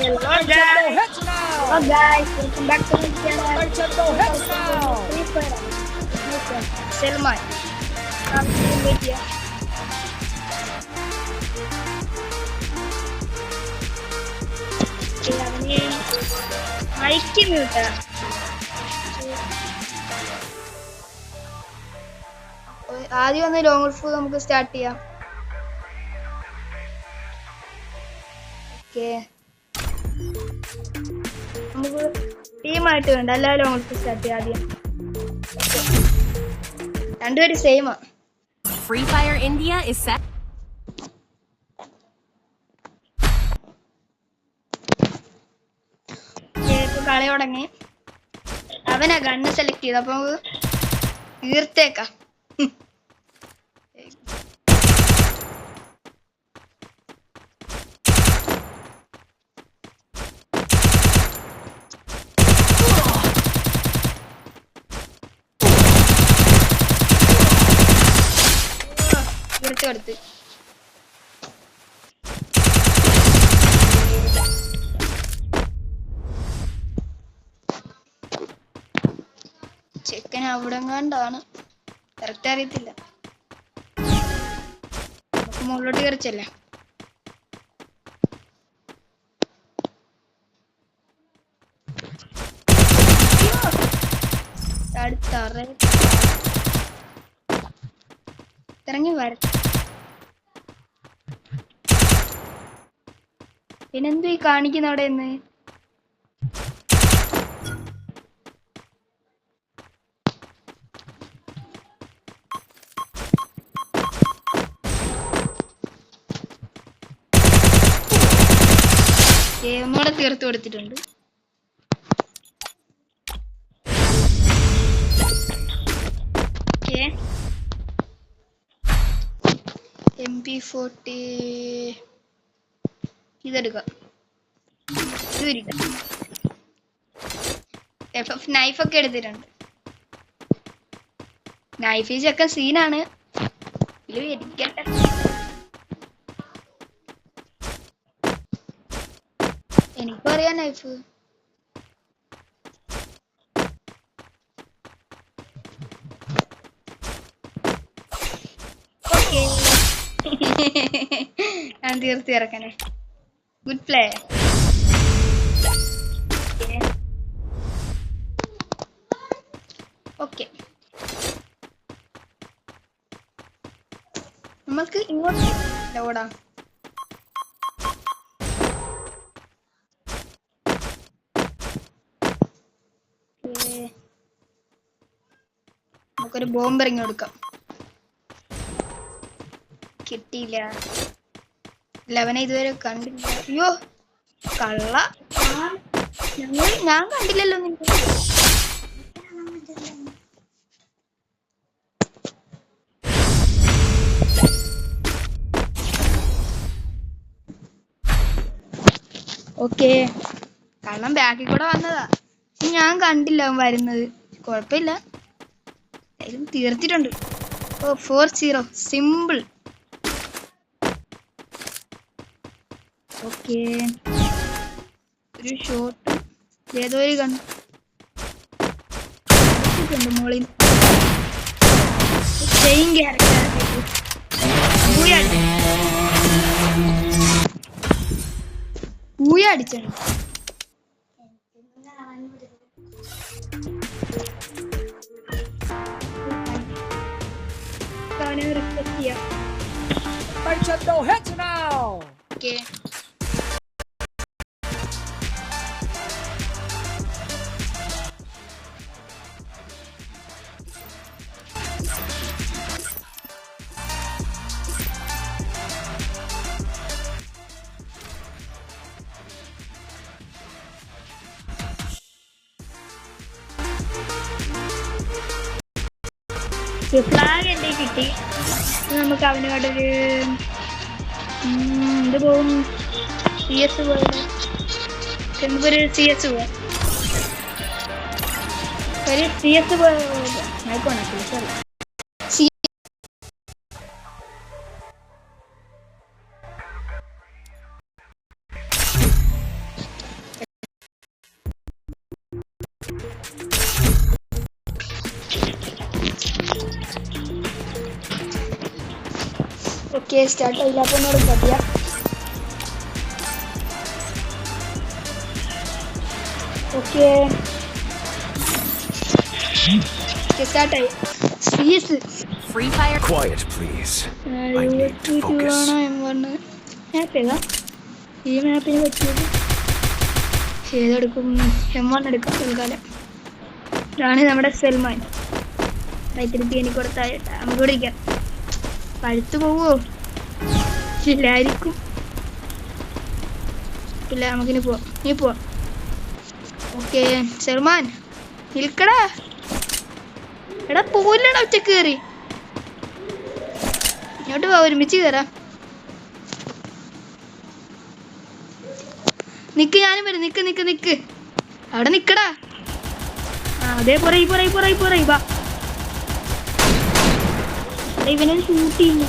Hello guys. now. Hello guys. Welcome back to my channel. Nintendo hits now. Free Fire. Okay. Selman. Media. to mike മ്യൂട്ടാ ആദ്യം ഒന്ന് long wolf നമുക്ക് start ചെയ്യാം okay നമുക്ക് ടീമായിട്ട് വേണ്ട. എല്ലാവരും അങ്ങോട്ട് സ്റ്റാർട്ട് ചെയ്യാം ആദ്യം. രണ്ടുപേരും സെയിമാ India is set. ഇപ്പൊ കളി തുടങ്ങി. അവനാ ഗണ്ണ് സെലക്ട് ചെയ്ത് അപ്പൊ നമുക്ക് തീർത്തേക്കാം ഹും. തീർത്ത് കൊടുത്ത് ചെക്കൻ അവിടെ കണ്ടാണ് കറക്റ്റ് അറിയത്തില്ല മുകളിലോട്ട് കയറിച്ചല്ലേ ഇറങ്ങി വര. പിന്നെന്തു ഈ കാണിക്കുന്ന അവിടെ തീർത്ത് കൊടുത്തിട്ടുണ്ട്. എം പി ഫോർട്ടി ഇതെടുക്കാം. ഇത് എഫ് എഫ് നൈഫൊക്കെ എടുത്തിട്ടുണ്ട്. നൈഫ് ഒക്കെ സീനാണ് ഇതിൽ ഇരിക്കട്ടെ. അറിയാം നൈഫ് ഞാൻ തീർത്തി ഇറക്കണേ ഗുഡ് പ്ലേ ഓക്കെ നമുക്ക് ഇങ്ങോട്ട് ഓടാം. നമുക്കൊരു ബോംബ് ഇറങ്ങി കൊടുക്കാം. കിട്ടിയില്ല. ലെവനെ ഇതുവരെ കണ്ടില്ല. അയ്യോ കള്ള. ഞാൻ കണ്ടില്ലല്ലോ നിന്റെ ഓക്കേ. കള്ളം ബാക്കിൽ കൂടെ വന്നതാ. ഞാൻ കണ്ടില്ല അവൻ വരുന്നത്. കുഴപ്പമില്ല. എന്തായാലും തീർത്തിട്ടുണ്ട്. ഓ ഫോർ സീറോ സിമ്പിൾ ഓക്കെ ഒരു ഷോട്ട് ഏതോ ഒരു കണ്ടു മോളിൽ. Same character Nintendo hits now. okay. Flag എന്തേ കിട്ടി നമുക്ക് അവനോടൊരു എന്ത് പോകും സി എസ് നമുക്കൊരു സി എസ് ഒരു സി എസ് പോയ ആയിക്കോണേ സോറി സ്റ്റാർട്ട് ആയില്ല അപ്പൊ focus. മാപ്പ് ഏതാ? ഈ മാപ്പിന് പറ്റിയത്? ഏതെടുക്കും? എം വൺ എടുക്കാം തൽക്കാലം. ഇതാണ് നമ്മുടെ സെൽമാൻ. വൈത്തിരിപ്പി എനിക്ക് കൊടുത്തായിട്ട് നമുക്ക് ഇരിക്കാം പഴുത്തു പോവോ? ഇല്ലായിരിക്കും ഇല്ല നമുക്കിനി പോവാം. നീ പോവാം. ഓക്കെ സൽമാൻ നിൽക്കടാ. എടാ പോയില്ലടാ ഒറ്റ കയറി. ഇങ്ങോട്ട് പോവാ ഒരുമിച്ച് കയറാം നിക്ക് ഞാനും വരും. നിക്ക് നിക്ക് നിക്ക്. അവിടെ നിക്കടാ. ആ അതേ ഈ പുറയി ഈ പുറയി വാ. എടാ, ഇവനെ ഷൂട്ട് ചെയ്യുന്നു.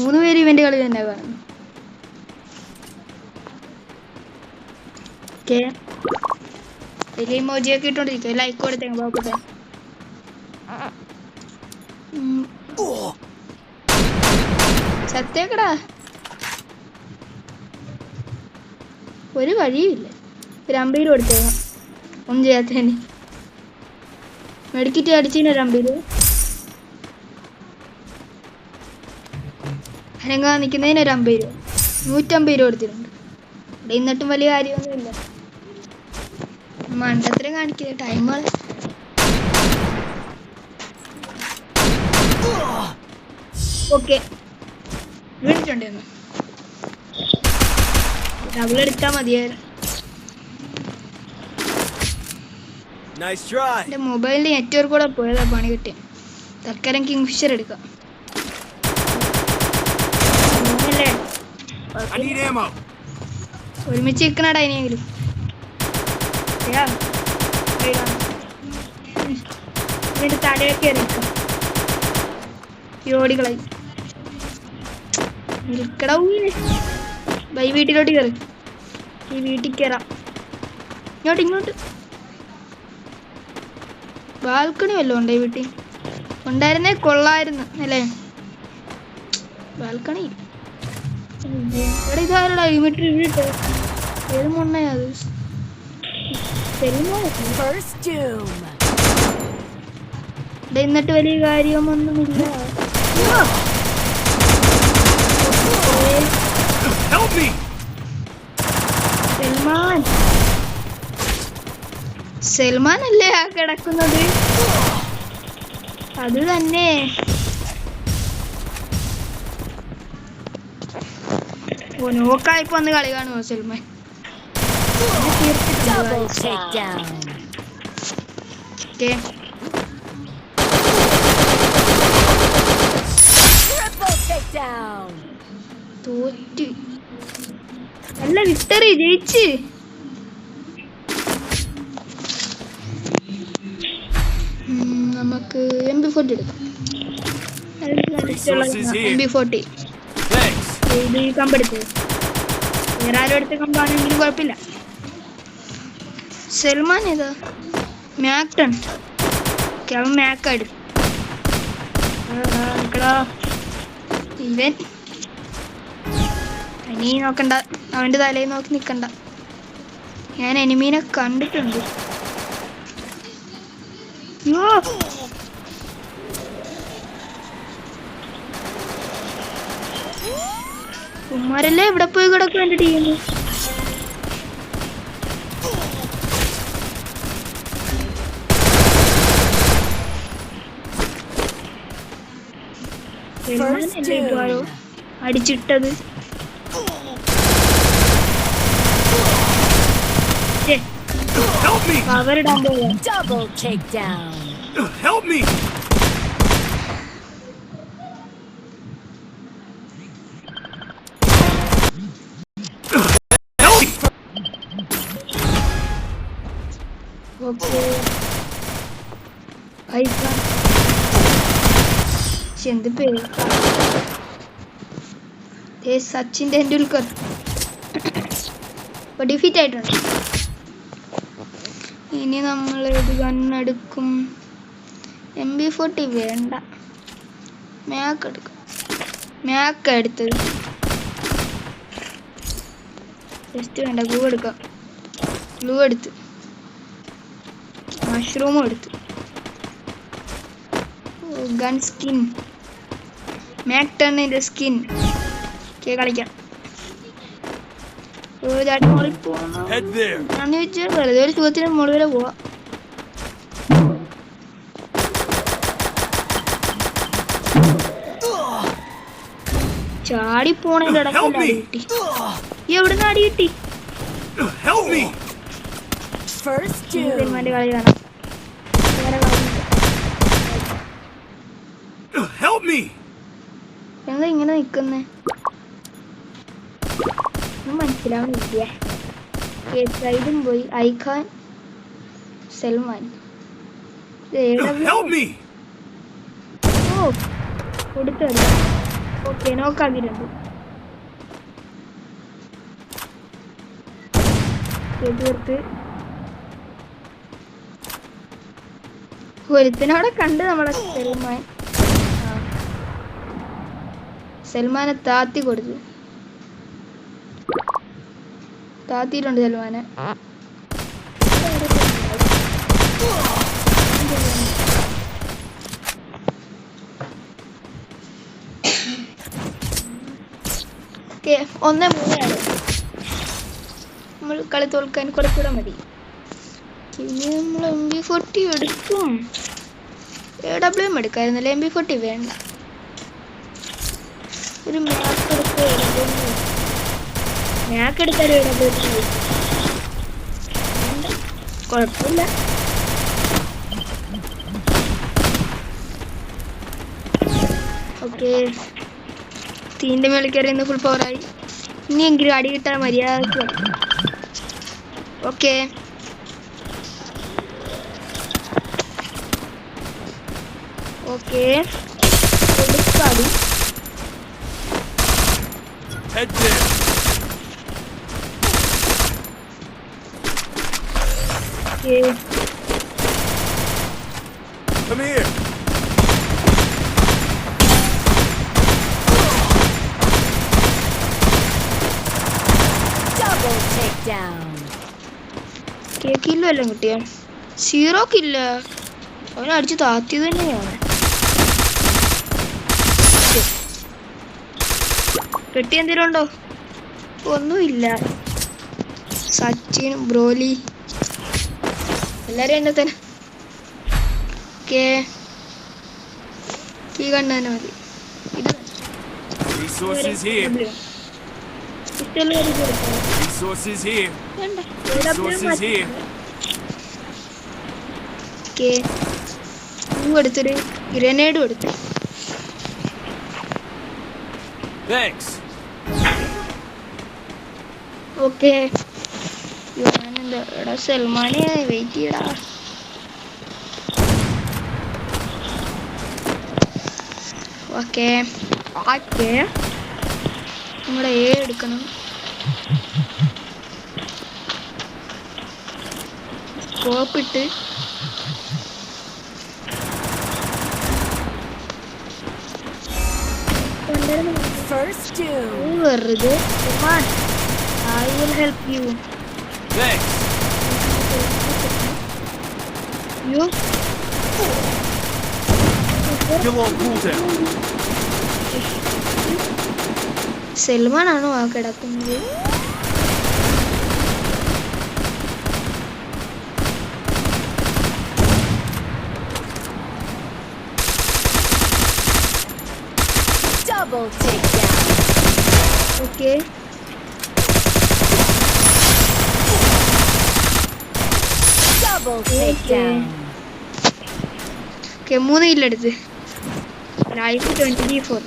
മൂന്ന് പേര് ഇവന്റെ കളി തന്നെ കാണും. ഓക്കെ. വലിയ മോജിയൊക്കെ ഇട്ടോണ്ടിരിക്കും ലൈക്ക് കൊടുത്തേക്ക് പോക്കട്ടെ സത്യേക്കടാ. ഒരു വഴിയില്ല ഒരു അമ്പീര് കൊടുത്തേക്കാം. ഒന്നും ചെയ്യാത്തതിന്. മെഡിക്കറ്റ് അടിച്ചതിന് ഒരു അമ്പയിൽ അനങ്ങാ നിൽക്കുന്നതിന് ഒരു അമ്പത് രൂപ. നൂറ്റമ്പത് രൂപ കൊടുത്തിട്ടുണ്ട്. ഇവിടെ എന്നിട്ടും വലിയ കാര്യമൊന്നുമില്ല. മണ്ടത്തിലും കാണിക്കുക ടൈമുകൾ ഓക്കെ വീണിട്ടുണ്ടെന്ന് ഡബിൾ എടുത്താൽ മതിയായിരുന്നു. മൊബൈലിൽ നെറ്റ്വർക്ക് കൂടെ പോയതാ പണി കിട്ടിയ. തൽക്കാലം കിങ് ഫിഷർ എടുക്കാം മൂന്നല്ലേ? I need ammo. ഒരുമിച്ച് നിൽക്കണടാ ഇനിയെങ്കിലും. ഇതിന്റെ തലയൊക്കെ ഈ ഓടികളായി ഊയിൽ. ബൈ വീട്ടിലോട്ട് കയറി ഈ വീട്ടിൽ കയറാം ഇങ്ങോട്ട് ഇങ്ങോട്ട്. ബാൽക്കണി വല്ലതും ഉണ്ടോ ഈ വീട്ടിൽ? ഉണ്ടായിരുന്നേ കൊള്ളായിരുന്നു അല്ലേ? ബാൽക്കണി എന്നിട്ട് വലിയ കാര്യമൊന്നുമില്ല. സൽമാൻ. സൽമാൻ അല്ലേ ആ കിടക്കുന്നത്? അത് തന്നെ. ഓ നോക്കായിപ്പോ ഒന്ന് കളി കാണുമോ Takedown. തോറ്റ്. നല്ല വിക്ടറി ജയിച്ച്. നമുക്ക് എം ബി ഫോർട്ടി എടുക്കാം. M B forty. ഇത് ഈ കമ്പെടുത്ത് വേറെ ആരും എടുത്ത കമ്പാണെങ്കിലും കുഴപ്പമില്ല. സൽമാൻ ഏതാ? മാക്ടൺ. ഓക്കെ അവൻ മാക്കാട് ഇവൻ? ഇനി നോക്കണ്ട. അവന്റെ തലയിൽ നോക്കി നിൽക്കണ്ട ഞാൻ എനിമീനെ കണ്ടിട്ടുണ്ട്. ഉമ്മാരല്ലേ ഇവിടെ പോയി കിടക്കും എന്റെ ടീം അടിച്ചിട്ടത് Help me. Help me! എന്ത് പേര് സച്ചിൻ ടെണ്ടുൽക്കർ ഇപ്പൊ ഡിഫീറ്റ് ആയിട്ടുണ്ട്. ഇനി നമ്മൾ ഇത് ഗണ്ണെടുക്കും എം ബി ഫോർട്ടി വേണ്ട. മാക്ക് എടുക്കും. മാക്ക് എടുത്തത് ജസ്റ്റ് വേണ്ട ഗ്ലൂ എടുക്കാം. ഗ്ലൂ എടുത്ത്. മഷ്റൂമും എടുത്തു. ഗൺ സ്കിൻ മാക് ടണ്ണിന്റെ സ്കിൻ കേ കളിക്കാം. ചാട്ടി മുകളിൽ പോകണം വെറുതെ ഒരു മുകളിൽ വരെ പോവാ. ചാടി പോണതിന്റെ ഇടയ്ക്ക് അടി കിട്ടി. എവിടുന്ന് അടി കളി കാണാം വേറെ കളിയില്ല. Help me! എന്താ ഇങ്ങനെ നിക്കുന്നേ. ഒന്നും മനസ്സിലാവുന്നില്ല. സൈഡും പോയി. ഐഖാൻ സൽമാൻ ഓ കൊടുത്തല്ല ഓക്കെ നോക്കാക്കിയിട്ടുണ്ട് തീർത്ത് ഒരുത്തിനവിടെ കണ്ട് നമ്മളെ സൽമാൻ ആ. സൽമാനെ താത്തി കൊടുത്തു. താത്തിയിട്ടുണ്ട് സൽമാനെ. ഒന്ന് മൂന്നാണ് നമ്മൾ കളി തോൽക്കാൻ കുറച്ചുകൂടെ മതി. ഇനി നമ്മൾ എം ബി ഫോർട്ടി എടുക്കും. എ ഡബ്ല്യു എം എടുക്കായിരുന്നല്ലേ? എം ബി ഫോർട്ടി വേണ്ട. ഒരു മാക്ക് എടുക്കുക മാക്ക് എടുക്കാൻ എ ഡബ്ല്യു കുഴപ്പമില്ല. ഓക്കെ. തീന്റെ മേളിൽ കയറി ഇന്ന് ഫുൾ പവറായി ഇനിയെങ്കിലും അടി കിട്ടാൻ മര്യാദയ്ക്ക് ഓക്കെ. ഓക്കെ. കൊടുക്കാടി Head there. Yeah. Come here. Double takedown. കില്ലോ എല്ലാം കിട്ടിയ സീറോ കില്ല അവനെ അടിച്ച് താത്തിയത് തന്നെയാണ് പെട്ടി എന്തെങ്കിലും ഉണ്ടോ ഒന്നുമില്ല സച്ചിൻ ബ്രോലി എല്ലാരും എന്നെ തന്നെ ഓക്കെ ഈ കണ്ണു തന്നെ മതി ഇത് Resources here. ഇഷ്ടമുള്ള ഒരു ഇത് എടുക്കാം. Resources here. വേണ്ട. Resources here. ഓക്കെ പൂ എടുത്തൊരു ഗ്രനേഡും എടുത്തു Thanks. ഓക്കെ ഞാനെന്താ എടാ സൽമാനെ വെയിറ്റ് ചെയ്യടാ ഓക്കെ ഓക്കെ നമ്മുടെ എ എടുക്കണം. സ്കോപ്പ് ഇട്ട്. First doom. വെറുതെ. I will help you Thanks. You Still on cooldown. Salman ആണോ ആ കിടക്കുന്നത് Double takedown. Okay Double takedown. Okay മൂന്ന് കില്ലെടുത്ത് ലൈഫ് ട്വന്റി ഫോർ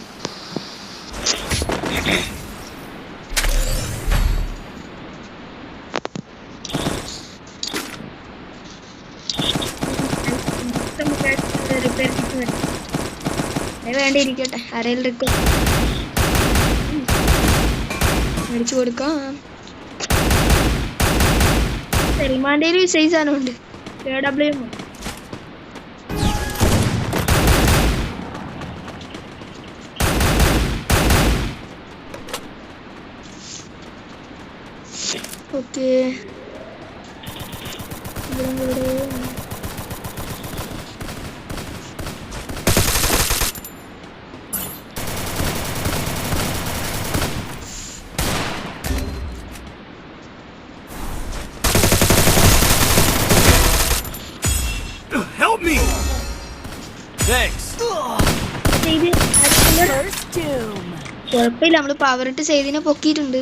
വേണ്ടിയിരിക്കട്ടെ ആരെങ്കിലും റിക്വസ്റ്റ് മേടിച്ചു കൊടുക്കാം. സൽമാന്റെ ഒരു സാധനമുണ്ട്. കെ ഡബ്ല്യു ഓക്കെ ഇവിടെ കുഴപ്പമില്ല നമ്മൾ പവറിട്ട് സെയ്തിനെ പൊക്കിയിട്ടുണ്ട്.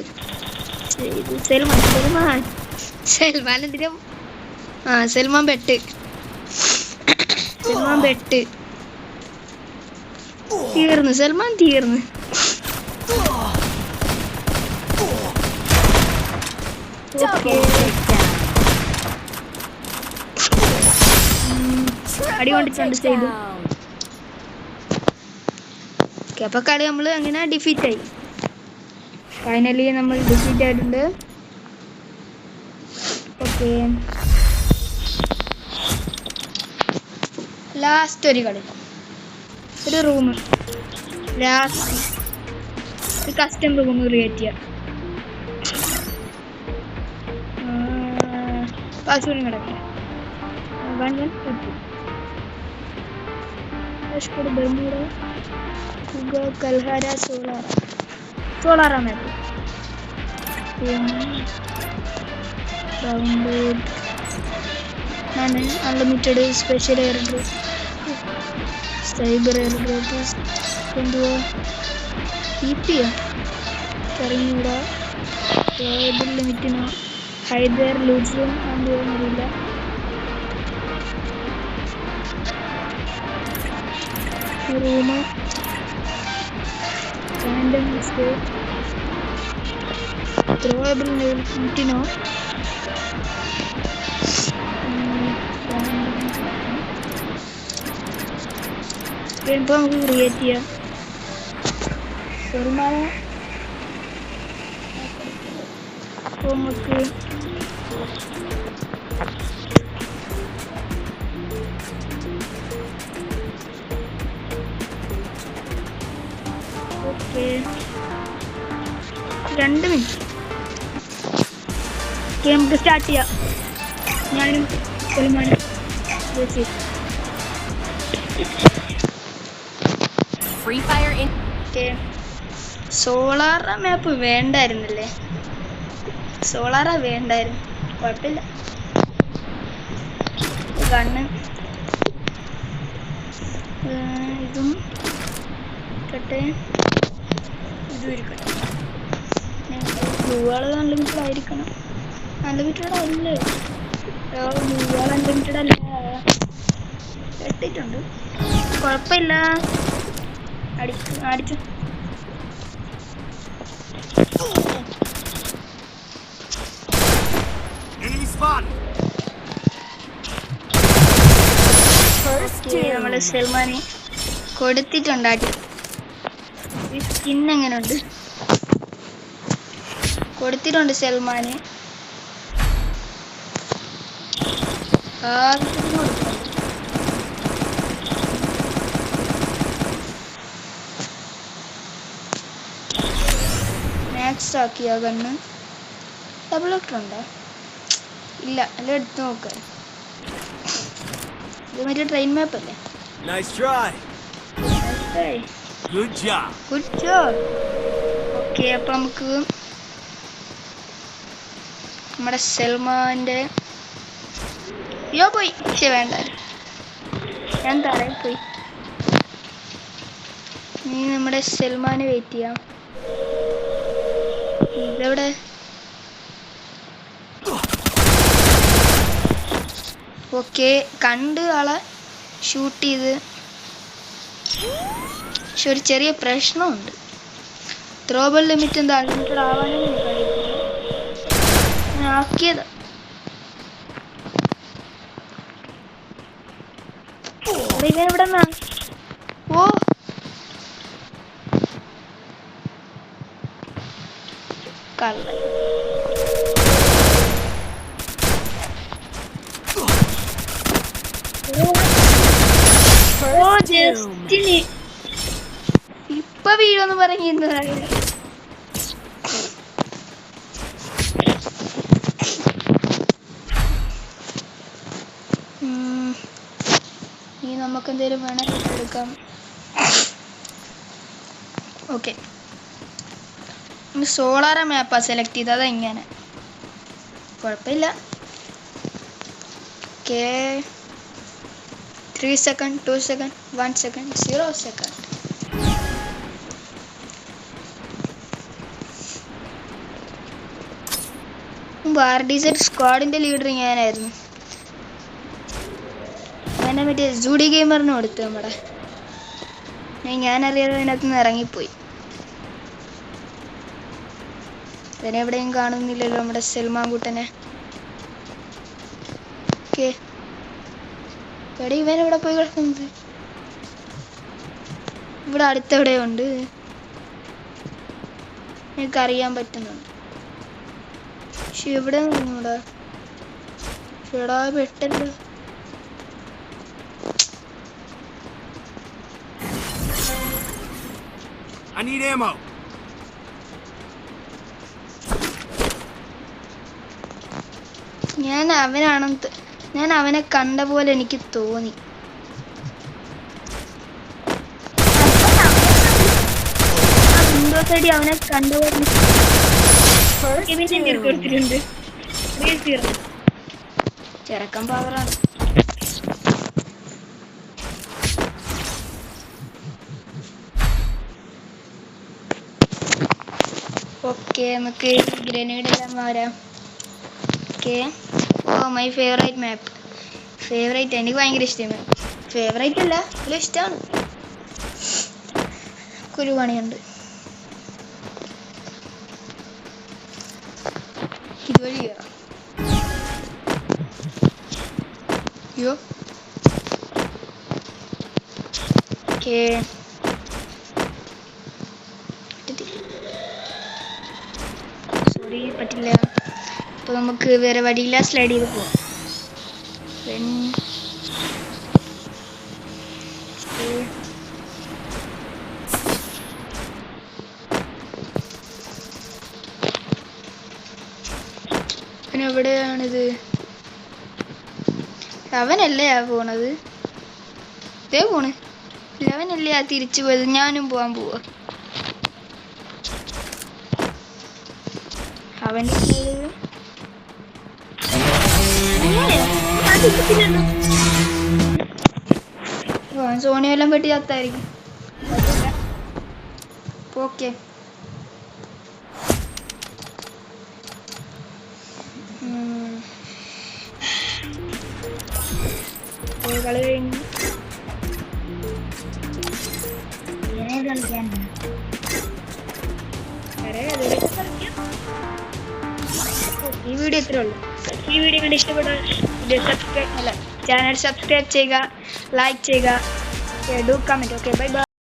സെൽമാൻ സൽമാൻ. സൽമാൻ എന്തിനാ? ആ സൽമാൻ ബെട്ട്. സൽമാൻ ബെട്ട്. തീർന്ന് സൽമാൻ തീർന്ന്. അടി കൊണ്ടിട്ടുണ്ട് ചെയ്തു. ഓക്കെ അപ്പൊ കളി നമ്മൾ അങ്ങനെ ഡിഫീറ്റ് ആയി. ഫൈനലി നമ്മൾ ഡിഫീറ്റ് ആയിട്ടുണ്ട്. ഓക്കെ. ലാസ്റ്റ് ഒരു കളി. ഒരു റൂം ലാസ്റ്റ് ഒരു കസ്റ്റം റൂം ക്രിയേറ്റ് ചെയ്യാം. പാസ്വേഡ് കിടക്കാം one one two two Bermuda, Kuga, Kalhara, solar map. പിന്നെ ഡൗൺലോഡ് ആണ് unlimited special air drop cyber air drop കൊണ്ടുപോവാ ഇ പി അറിഞ്ഞൂടാ ഹൈദർ ലൂസിലും അറിയില്ല റൂം റാൻഡം സ്കോപ്പ് ത്രോയബിൾ ലിമിറ്റിനോ ഇപ്പോൾ നമുക്ക് ക്രിയേറ്റ് ചെയ്യാം പെരുമാറ അപ്പോൾ നമുക്ക് ഓക്കെ രണ്ട് മിനിറ്റ് ഓക്കെ നമുക്ക് സ്റ്റാർട്ട് ചെയ്യാം. ഞാനും. ഓക്കെ സോളാർ മാപ്പ് വേണ്ടായിരുന്നല്ലേ? സോളാറാ വേണ്ടായിരുന്നു. കുഴപ്പമില്ല. കണ്ണ് ഇതും അൺലിമിറ്റഡ് ആയിരിക്കണം അൺലിമിറ്റഡ് അല്ലേ അൺലിമിറ്റഡ് കുഴപ്പമില്ല. അടിച്ചു അടിച്ചു. Doom. സൽമാന് കൊടുത്തിട്ടുണ്ട് അടി സ്കിൻ എങ്ങനെയുണ്ട് കൊടുത്തിട്ടുണ്ട് സൽമാന്. മാക്സ് ആക്കിയ കണ്ണ് ഡബിൾ ഉണ്ടോ? ഇല്ല അല്ല എടുത്ത് നോക്കാം. ഇത് മറ്റേ ട്രെയിൻ മാപ്പ് അല്ലേ? Nice try. ഏയ് Good job good job okay അപ്പം നമുക്ക് നമ്മുടെ സൽമാന്റെ അയ്യോ പോയി. പക്ഷെ വേണ്ട. ഞാൻ തറയിൽ പോയി. ഇനി നമ്മുടെ സൽമാനെ വെയിറ്റ് ചെയ്യാം. ഇതെവിടെ? ഓക്കെ കണ്ട് ആളെ ഷൂട്ട് ചെയ്ത്. പക്ഷെ ഒരു ചെറിയ പ്രശ്നമുണ്ട്. ത്രോബൽ ലിമിറ്റ് എന്താ? അൺലിമിറ്റഡ് ആവാനും ആക്കിയത്. ഇവിടെ? ഓ. കള്ള ഓ ജസ്റ്റിന് ഇപ്പൊ ഇനി നമുക്ക് എന്തെങ്കിലും വേണമെങ്കിൽ എടുക്കാം ഓക്കെ. സോളാറ മാപ്പാ സെലക്ട് ചെയ്തത് അതെങ്ങനെ കുഴപ്പമില്ല. Okay. Three second two second one second zero second zed സ്ക്വാഡിന്റെ leader ഞാനായിരുന്നു. എന്നെ മറ്റേ ജൂഡി ഗെയിമറിന് കൊടുത്തു നമ്മുടെ. ഞാനറിയാതെ അതിനകത്ത് നിന്ന് ഇറങ്ങിപ്പോയി. ഇവനെ എവിടെയും കാണുന്നില്ലല്ലോ നമ്മുടെ സൽമാൻകുട്ടനെ എവിടെ ഇവൻ എവിടെ പോയി കിടക്കുന്നത്? ഇവിടെ അടുത്തെവിടെയുണ്ട് എനിക്കറിയാൻ പറ്റുന്നുണ്ട്. പക്ഷെ എവിടെ നിന്നൂടാ. എടാ പെട്ടല്ലോ I need ammo. ഞാൻ അവനാണെന്ന് ഞാൻ അവനെ കണ്ട പോലെ എനിക്ക് തോന്നി. side ൽ അവനെ കണ്ട പോലെ ചെറുക്കൻ പവറാണ് ഓക്കെ നമുക്ക് ഗ്രനേഡ് എല്ലാം വരാം okay oh my favourite map favourite എനിക്ക് ഭയങ്കര ഇഷ്ടമാണ് ഫേവറേറ്റ് അല്ല വലിയ ഇഷ്ടമാണ് ഒരു ഇതുവഴി കയറാം അയ്യോ ഓക്കെ സോറി പറ്റില്ല. അപ്പൊ നമുക്ക് വേറെ വഴിയില്ല. സ്ലൈഡ് ചെയ്ത് പോവാം. അവനല്ലേ ആ പോണത്? ഇതേ പോണ്. അവനല്ലേ ആ തിരിച്ചു പോയത്? ഞാനും പോവാൻ പോവാ. അവന്റെ സോണിയെല്ലാം പെട്ടി ചത്തായിരിക്കും. ഓക്കെ. സബ്സ്ക്രൈബ് അല്ല ചാനൽ സബ്സ്ക്രൈബ് ചെയ്യുക ലൈക്ക് ചെയ്യുക do comment okay bye bye